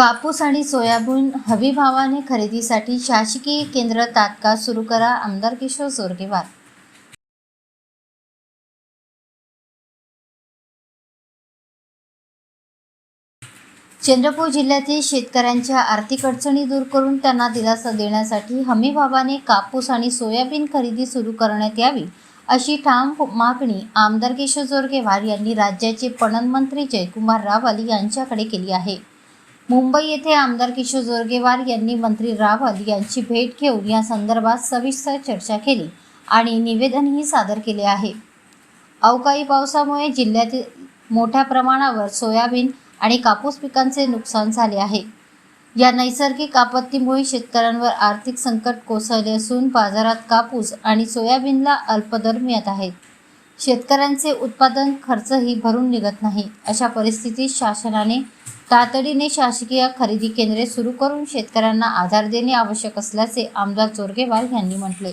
कापूस आणि सोयाबीन हमीभावाने खरेदीसाठी शासकीय केंद्र तात्काळ सुरू करा आमदार किशोर जोरगेवार. चंद्रपूर जिल्ह्यातील शेतकऱ्यांच्या आर्थिक अडचणी दूर करून त्यांना दिलासा देण्यासाठी हमीभावाने कापूस आणि सोयाबीन खरेदी सुरू करण्यात यावी अशी ठाम मागणी आमदार किशोर जोरगेवार यांनी राज्याचे पणन मंत्री जयकुमार रावल यांच्याकडे केली आहे. मुंबई येथे आमदार किशोर जोरगेवार यांनी मंत्री रावल यांची भेट घेऊन या संदर्भात सविस्तर चर्चा केली आणि निवेदनही सादर केले आहे. अवकाळी पावसामुळे जिल्ह्यातील मोठ्या प्रमाणावर सोयाबीन आणि कापूस पिकांचे नुकसान झाले आहे. या नैसर्गिक आपत्तीमुळे शेतकऱ्यांवर आर्थिक संकट कोसळले असून बाजारात कापूस आणि सोयाबीनला अल्पदर मिळत आहेत. शेतकऱ्यांचे उत्पादन खर्चही भरून निघत नाही अशा परिस्थितीत शासनाने तातडीने शासकीय खरेदी केंद्रे सुरू करून शेतकऱ्यांना आधार देणे आवश्यक असल्याचे आमदार चोरगेवाल यांनी म्हटले.